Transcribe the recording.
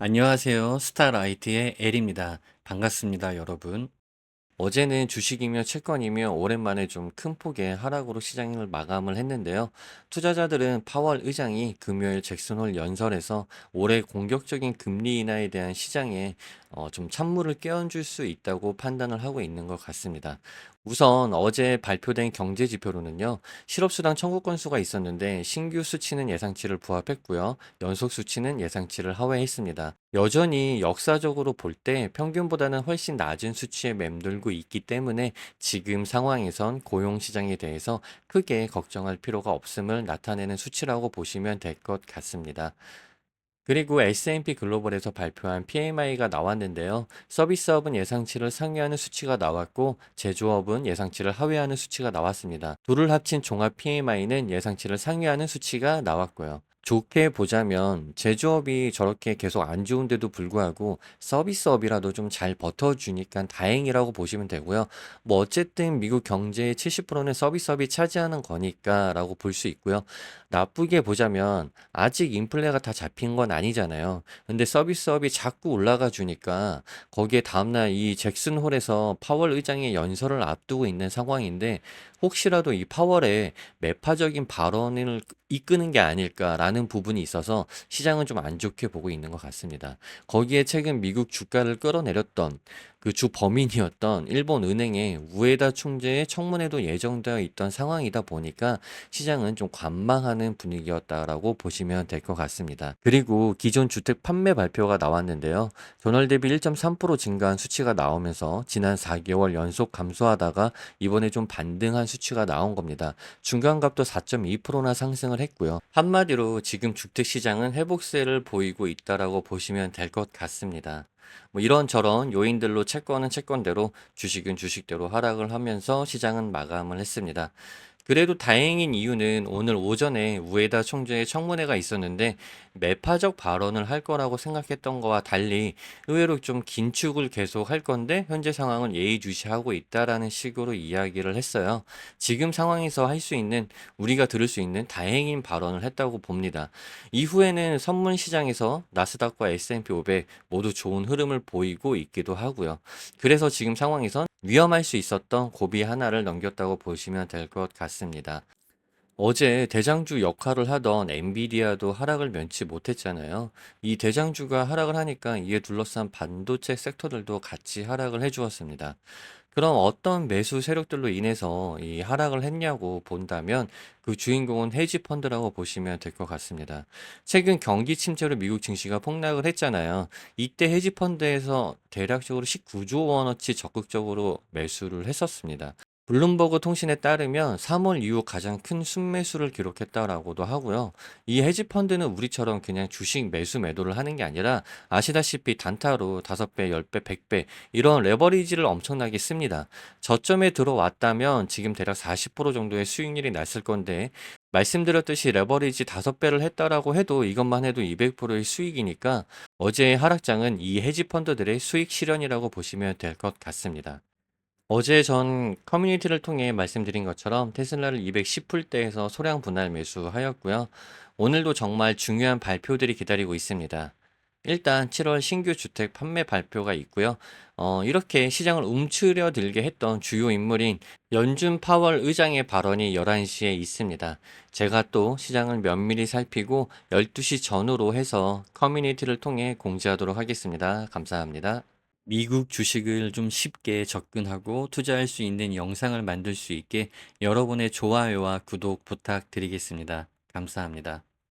안녕하세요. 스타라이트의 엘입니다. 반갑습니다, 여러분. 어제는 주식이며 채권이며 오랜만에 좀 큰 폭의 하락으로 시장을 마감을 했는데요. 투자자들은 파월 의장이 금요일 잭슨홀 연설에서 올해 공격적인 금리 인하에 대한 시장에 어, 좀 찬물을 끼얹을 수 있다고 판단을 하고 있는 것 같습니다. 우선 어제 발표된 경제 지표로는요, 실업수당 청구 건수가 있었는데 신규 수치는 예상치를 부합했고요, 연속 수치는 예상치를 하회했습니다. 여전히 역사적으로 볼 때 평균보다는 훨씬 낮은 수치에 맴돌고 있기 때문에 지금 상황에선 고용 시장에 대해서 크게 걱정할 필요가 없음을 나타내는 수치라고 보시면 될 것 같습니다. 그리고 S&P 글로벌에서 발표한 PMI가 나왔는데요. 서비스업은 예상치를 상회하는 수치가 나왔고 제조업은 예상치를 하회하는 수치가 나왔습니다. 둘을 합친 종합 PMI는 예상치를 상회하는 수치가 나왔고요. 좋게 보자면 제조업이 저렇게 계속 안 좋은데도 불구하고 서비스업이라도 좀 잘 버텨주니까 다행이라고 보시면 되고요. 뭐 어쨌든 미국 경제의 70%는 서비스업이 차지하는 거니까라고 볼 수 있고요. 나쁘게 보자면 아직 인플레가 다 잡힌 건 아니잖아요. 근데 서비스업이 자꾸 올라가 주니까 거기에 다음날 이 잭슨 홀에서 파월 의장의 연설을 앞두고 있는 상황인데 혹시라도 이 파월에 매파적인 발언을 이끄는 게 아닐까라는 부분이 있어서 시장은 좀 안 좋게 보고 있는 것 같습니다. 거기에 최근 미국 주가를 끌어내렸던 그 주 범인이었던 일본 은행의 우에다 총재의 청문회도 예정되어 있던 상황이다 보니까 시장은 좀 관망하는 분위기였다라고 보시면 될 것 같습니다. 그리고 기존 주택 판매 발표가 나왔는데요. 전월 대비 1.3% 증가한 수치가 나오면서 지난 4개월 연속 감소하다가 이번에 좀 반등한 수치가 나온 겁니다. 중간값도 4.2%나 상승을 했고요. 한마디로 지금 주택 시장은 회복세를 보이고 있다라고 보시면 될 것 같습니다. 뭐 이런저런 요인들로 채권은 채권대로 주식은 주식대로 하락을 하면서 시장은 마감을 했습니다. 그래도 다행인 이유는 오늘 오전에 우에다 총재의 청문회가 있었는데 매파적 발언을 할 거라고 생각했던 거와 달리 의외로 좀 긴축을 계속 할 건데 현재 상황은 예의주시하고 있다라는 식으로 이야기를 했어요. 지금 상황에서 할 수 있는 우리가 들을 수 있는 다행인 발언을 했다고 봅니다. 이후에는 선물 시장에서 나스닥과 S&P 500 모두 좋은 흐름을 보이고 있기도 하고요. 그래서 지금 상황에선 위험할 수 있었던 고비 하나를 넘겼다고 보시면 될 것 같습니다. 어제 대장주 역할을 하던 엔비디아도 하락을 면치 못했잖아요. 이 대장주가 하락을 하니까 이에 둘러싼 반도체 섹터들도 같이 하락을 해주었습니다. 그럼 어떤 매수 세력들로 인해서 이 하락을 했냐고 본다면 그 주인공은 헤지 펀드라고 보시면 될 것 같습니다. 최근 경기 침체로 미국 증시가 폭락을 했잖아요. 이때 헤지 펀드에서 대략적으로 19조 원어치 적극적으로 매수를 했었습니다. 블룸버그 통신에 따르면 3월 이후 가장 큰 순매수를 기록했다라고도 하고요. 이 헤지펀드는 우리처럼 그냥 주식 매수 매도를 하는 게 아니라 아시다시피 단타로 5배, 10배, 100배 이런 레버리지를 엄청나게 씁니다. 저점에 들어왔다면 지금 대략 40% 정도의 수익률이 났을 건데 말씀드렸듯이 레버리지 5배를 했다라고 해도 이것만 해도 200%의 수익이니까 어제의 하락장은 이 헤지펀드들의 수익 실현이라고 보시면 될 것 같습니다. 어제 전 커뮤니티를 통해 말씀드린 것처럼 테슬라를 210불대에서 소량 분할 매수하였고요. 오늘도 정말 중요한 발표들이 기다리고 있습니다. 일단 7월 신규 주택 판매 발표가 있고요. 어, 이렇게 시장을 움츠려 들게 했던 주요 인물인 연준 파월 의장의 발언이 11시에 있습니다. 제가 또 시장을 면밀히 살피고 12시 전후로 해서 커뮤니티를 통해 공지하도록 하겠습니다. 감사합니다. 미국 주식을 좀 쉽게 접근하고 투자할 수 있는 영상을 만들 수 있게 여러분의 좋아요와 구독 부탁드리겠습니다. 감사합니다.